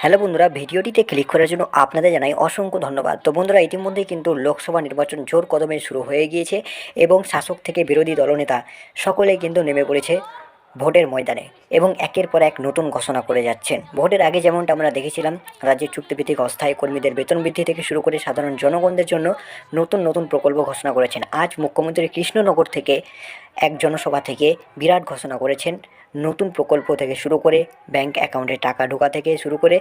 Hello বন্ধুরা, ভিডিওটিতে click করার জন্য আপনাদের জানাই অসংখ্য ধন্যবাদ। তো বন্ধুরা, ইতিমধ্যেই কিন্তু লোকসভা নির্বাচন জোর কদমে শুরু হয়ে গিয়েছে এবং শাসক থেকে বিরোধী দলনেতা সকলেই কিন্তু নেমে পড়েছে ভোটের ময়দানে এবং একের পর এক নতুন ঘোষণা করে যাচ্ছেন। ভোটের আগে যেমনটা আমরা দেখেছিলাম রাজ্যের চুক্তিভিত্তিক অস্থায়ী কর্মীদের বেতন বৃদ্ধি থেকে শুরু করে সাধারণ জনগণদের জন্য নতুন নতুন প্রকল্প ঘোষণা করেছেন। আজ মুখ্যমন্ত্রী কৃষ্ণনগর থেকে এক জনসভা থেকে বিরাট ঘোষণা করেছেন, নতুন প্রকল্প থেকে শুরু করে ব্যাংক অ্যাকাউন্টে টাকা ঢোকা থেকে শুরু করে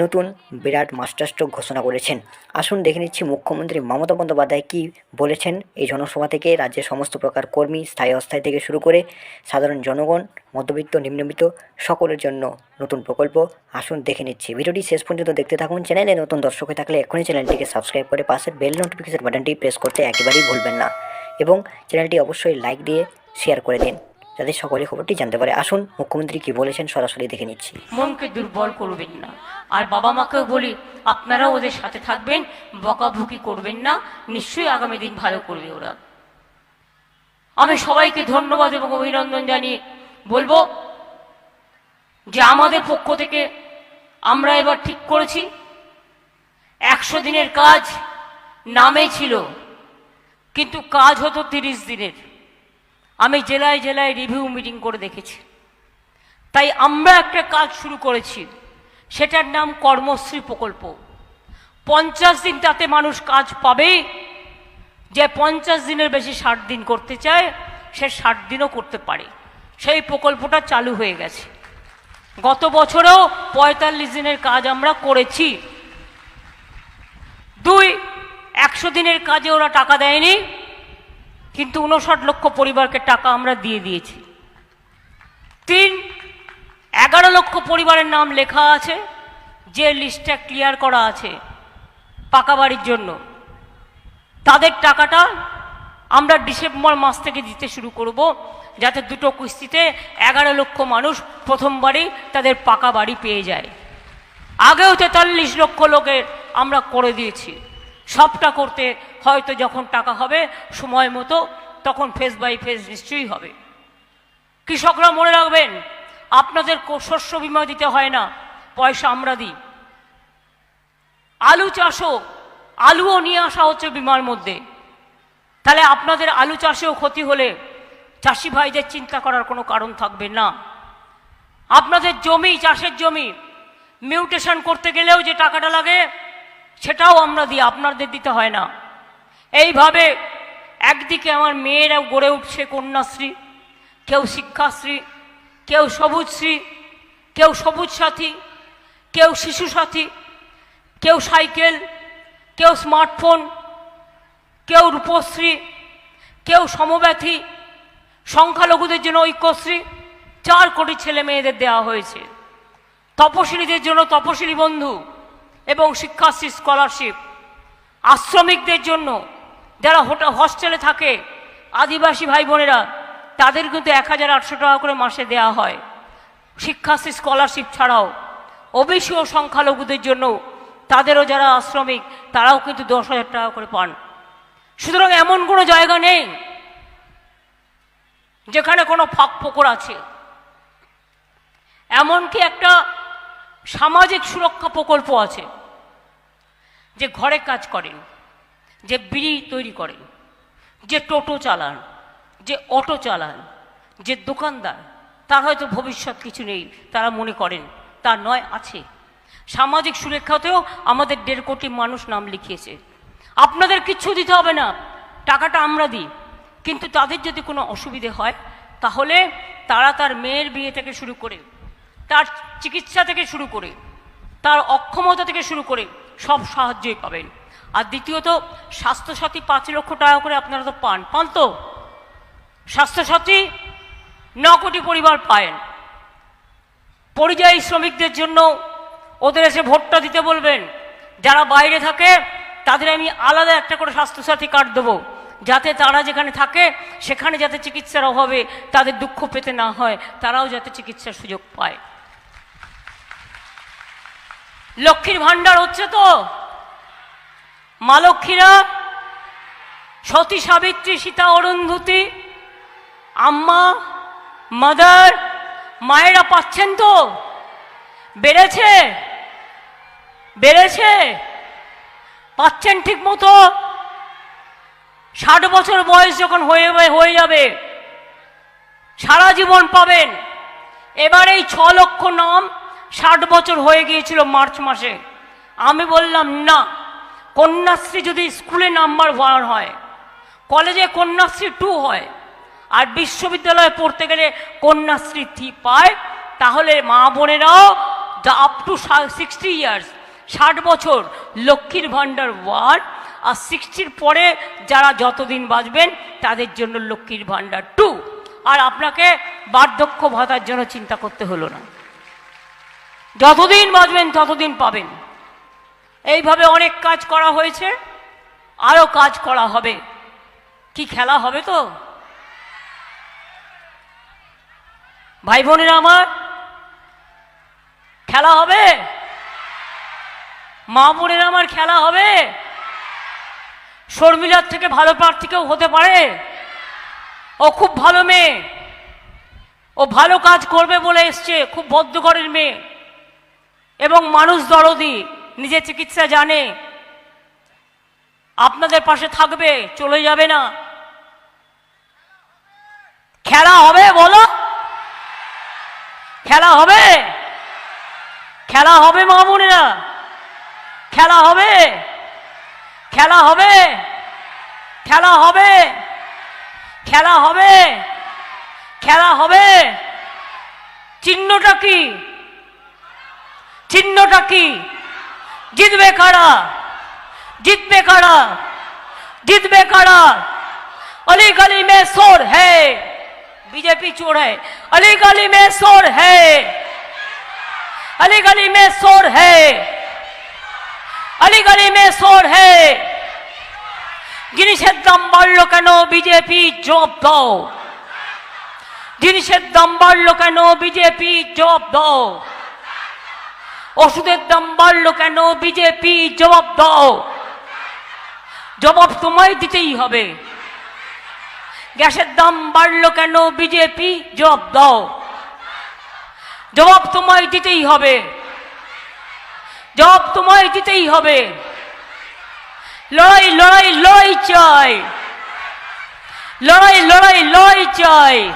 নতুন বিরাট মাস্টারস্ট্রোক ঘোষণা করেছেন। আসুন দেখে নিচ্ছি মুখ্যমন্ত্রী মমতা বন্দ্যোপাধ্যায় কী বলেছেন। এই জনসভা থেকে রাজ্যের সমস্ত প্রকার কর্মী, স্থায়ী অস্থায়ী থেকে শুরু করে সাধারণ জনগণ, মধ্যবিত্ত, নিম্নবিত্ত, সকলের জন্য নতুন প্রকল্প। আসুন দেখে নিচ্ছি। ভিডিওটি শেষ পর্যন্ত দেখতে থাকুন। চ্যানেলে নতুন দর্শক হয়ে থাকলে এখনই চ্যানেলটিকে সাবস্ক্রাইব করে পাশের বেল নোটিফিকেশন বাটনটি প্রেস করতে একেবারেই ভুলবেন না। এবং চ্যানেলটি অবশ্যই লাইক দিয়ে শেয়ার করে দিন, যাতে সকলে খবরটি জানতে পারে। আসুন, মুখ্যমন্ত্রী কি বলেছেন সরাসরি দেখে নিচ্ছি। মনকে দুর্বল করবেন না। আর বাবা মাকেও বলি, আপনারাও ওদের সাথে থাকবেন বকাভুকি করবেন না। নিশ্চয়ই আগামী দিন ভালো করবে ওরা। আমি সবাইকে ধন্যবাদ এবং অভিনন্দন জানিয়ে বলব যে আমাদের পক্ষ থেকে আমরা এবার ঠিক করেছি। একশো দিনের কাজ নামে ছিল। কিন্তু কাজ হতো তিরিশ দিনের। আমি জেলায় জেলায় রিভিউ মিটিং করে দেখেছি। তাই আমরা একটা কাজ শুরু করেছি। সেটার নাম কর্মশ্রী প্রকল্প। পঞ্চাশ দিন তাতে মানুষ কাজ পাবে। যে পঞ্চাশ দিনের বেশি ষাট দিন করতে চায়, সে ষাট দিনও করতে পারে। সেই প্রকল্পটা চালু হয়ে গেছে। গত বছরেও পঁয়তাল্লিশ দিনের কাজ আমরা করেছি। দুই একশো দিনের কাজে ওরা টাকা দেয়নি, কিন্তু উনষাট লক্ষ পরিবারকে টাকা আমরা দিয়ে দিয়েছি। তিন, এগারো লক্ষ পরিবারের নাম লেখা আছে, যে লিস্টটা ক্লিয়ার করা আছে পাকা বাড়ির জন্য। তাদের টাকাটা আমরা ডিসেম্বর মাস থেকে দিতে শুরু করব, যাতে দুটো কিস্তিতে এগারো লক্ষ মানুষ প্রথমবারই তাদের পাকা বাড়ি পেয়ে যায়। আগেও তেতাল্লিশ লক্ষ লোকের আমরা করে দিয়েছি। সবটা করতে হয়তো যখন টাকা হবে, সময় মতো, তখন ফেস বাই ফেস নিশ্চয়ই হবে। কৃষকরা মনে রাখবেন, আপনাদের শস্য বিমা দিতে হয় না, পয়সা আমরা দিই। আলু চাষও, আলুও নিয়ে আসা হচ্ছে বিমার মধ্যে। তাহলে আপনাদের আলু চাষেও ক্ষতি হলে চাষি ভাইদের চিন্তা করার কোনো কারণ থাকবে না। আপনাদের জমি, চাষের জমি মিউটেশন করতে গেলেও যে টাকাটা লাগে সেটাও আমরা দিই আপনাদের দিতে হয় না। এইভাবে একদিকে আমার মেয়েরাও গড়ে উঠছে কন্যাশ্রী, কেউ শিক্ষাশ্রী, কেউ সবুজশ্রী, কেউ সবুজ সাথী কেউ শিশু সাথী কেউ সাইকেল, কেউ স্মার্টফোন, কেউ রূপশ্রী, কেউ সমব্যথী, সংখ্যালঘুদের জন্য ঐক্যশ্রী, চার কোটি ছেলে মেয়েদের দেওয়া হয়েছে। তপশিলীদের জন্য তপশিলী বন্ধু। এবং শিক্ষাশ্রী স্কলারশিপ আশ্রমিকদের জন্য যারা হোটেল হস্টেলে থাকে, আদিবাসী ভাই বোনেরা তাদের কিন্তু এক হাজার আটশো টাকা করে মাসে দেওয়া হয়। শিক্ষাশ্রী স্কলারশিপ ছাড়াও ওবিসি ও সংখ্যালঘুদের জন্য তাদেরও যারা আশ্রমিক, তারাও কিন্তু দশ হাজার টাকা করে পান। সুতরাং এমন কোনো জায়গা নেই যেখানে কোনো ফাঁক ফোকর আছে। এমনকি একটা সামাজিক সুরক্ষা প্রকল্প আছে। যে ঘরে কাজ করেন, যে বিড়ি তৈরি করেন, যে টোটো চালান, যে অটো চালান, যে দোকানদার, তার হয়তো ভবিষ্যৎ কিছু নেই, তারা মনে করেন, তা নয়, আছে। সামাজিক সুরক্ষাতেও আমাদের দেড় কোটি মানুষ নাম লিখিয়েছে। আপনাদের কিচ্ছু দিতে হবে না, টাকাটা আমরা দিই। কিন্তু তাদের যদি কোনো অসুবিধে হয়, তাহলে তারা তার মেয়ের বিয়ে থেকে শুরু করে, তার চিকিৎসা থেকে শুরু করে, তার অক্ষমতা থেকে শুরু করে সব সাহায্যই পাবেন। আর দ্বিতীয়ত, স্বাস্থ্যসাথী পাঁচ লক্ষ টাকা করে আপনারা তো পান। পান তো? স্বাস্থ্যসাথী ন কোটি পরিবার পায়েন। পরিযায়ী শ্রমিকদের জন্য ওদের এসে ভোটটা দিতে বলবেন। যারা বাইরে থাকে, তাদের আমি আলাদা একটা করে স্বাস্থ্যসাথী কার্ড দেবো। যাতে তারা যেখানে থাকে, সেখানে যাতে চিকিৎসার অভাবে তাদের দুঃখ পেতে না হয়, তারাও যাতে চিকিৎসার সুযোগ পায়। লক্ষ্মীর ভাণ্ডার হচ্ছে তো। মা লক্ষ্মীরা, সতী সাবিত্রী, সীতা অরুন্ধতী, আম্মা, মাদার, মায়েরা পাচ্ছেন তো। বেড়েছে বেড়েছে, পাচ্ছেন ঠিক মতো। ষাট বছর বয়স যখন হয়ে হয়ে যাবে, সারা জীবন পাবেন। এবার এই ছ লক্ষ নাম ষাট বছর হয়ে গিয়েছিল মার্চ মাসে। আমি বললাম, না, কন্যাশ্রী যদি স্কুলে নাম্বার ওয়ান হয়, কলেজে কন্যাশ্রী টু হয়, আর বিশ্ববিদ্যালয়ে পড়তে গেলে কন্যাশ্রী থ্রি পায়, তাহলে মা বোনেরাও আপ টু সিক্সটি ইয়ার্স ষাট বছর লক্ষ্মীর ভাণ্ডার ওয়ান, আর সিক্সটির পরে যারা যতদিন বাঁচবেন, তাদের জন্য লক্ষ্মীর ভাণ্ডার টু আর আপনাকে বার্ধক্য ভাতার জন্য চিন্তা করতে হলো না। যতদিন বাঁচবেন, ততদিন পাবেন। এইভাবে অনেক কাজ করা হয়েছে আরও কাজ করা হবে। কি খেলা হবে তো? ভাই বোনেরা আমার, খেলা হবে? মা বোনেরা আমার, খেলা হবে? শর্মিলার থেকে ভালো প্রার্থী কেউ হতে পারে? ও খুব ভালো মেয়ে। ও ভালো কাজ করবে বলে এসছে, খুব বদ্ধঘরের মেয়ে। এবং মানুষ দরদি নিজে চিকিৎসা জানে। আপনাদের পাশে থাকবে, চলে যাবে না। খেলা হবে বলো? খেলা হবে? খেলা হবে মা বোনেরা। খেলা হবে? খেলা হবে? খেলা হবে? খেলা হবে? খেলা হবে? চিহ্নটা কি? চিহ্নটা কি জিতবে কারা জিতবে কারা জিতবে কারা अली गली में शोर है बीजेपी चोर है अली गली में शोर है अली गली में शोर है अली गली में शोर है জিনিসের দাম বাড়লো কেন বিজেপি জব দাও জিনিসের দাম বাড়লো কেন বিজেপি জব দাও ওষুধের দাম বাড়লো কেন? বিজেপি জবাব দাও। জবাব তোমায় দিতেই হবে। গ্যাসের দাম বাড়লো কেন? বিজেপি জবাব দাও। জবাব তোমায় দিতেই হবে। জবাব তোমায় দিতেই হবে। লড়াই লড়াই লড়াই চাই। লড়াই লড়াই লড়াই চাই।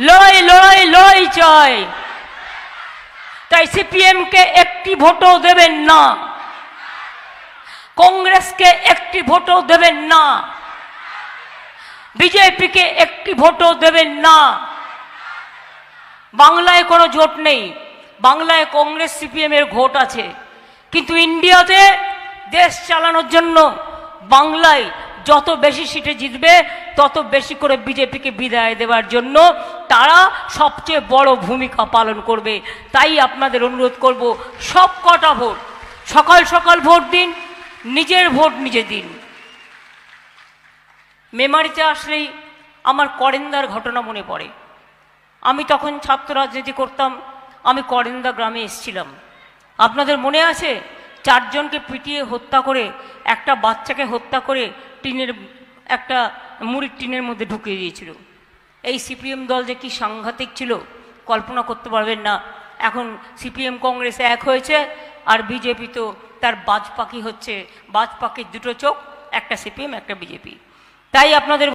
লড়াই লড়াই লড়াই চাই। তাই সিপিএমকে একটি ভোটও দেবেন না। কংগ্রেসকে একটি ভোটও দেবেন না। বিজেপিকে একটি ভোটও দেবেন না। বাংলায় কোনো জোট নেই। বাংলায় কংগ্রেস সিপিএম এর ভোট আছে। কিন্তু ইন্ডিয়াতে দেশ চালানোর জন্য বাংলায় যত বেশি সিটে জিতবে, তত বেশি করে বিজেপিকে বিদায় দেওয়ার জন্য তারা সবচেয়ে বড় ভূমিকা পালন করবে। তাই আপনাদের অনুরোধ করব, সব কটা ভোট, সকাল সকাল ভোট দিন, নিজের ভোট নিজে দিন। মেমারিতে আসলেই আমার করেন্দার ঘটনা মনে পড়ে। আমি তখন ছাত্র রাজনীতি করতাম, আমি করেন্দা গ্রামে এসেছিলাম। আপনাদের মনে আছে, চারজনকে পিটিয়ে হত্যা করে, একটা বাচ্চাকে হত্যা করে টিনের, একটা মুড়ির টিনের মধ্যে ঢুকিয়ে দিয়েছিল। এই সিপিএম দল যে কি সাংঘাতিক ছিল, কল্পনা করতে পারবেন না। এখন সিপিএম কংগ্রেস এক হয়েছে, আর বিজেপি তো তার বাজ পাখি হচ্ছে। বাজ পাখির দুটো চোখ, একটা সিপিএম, একটা বিজেপি। তাই আপনাদের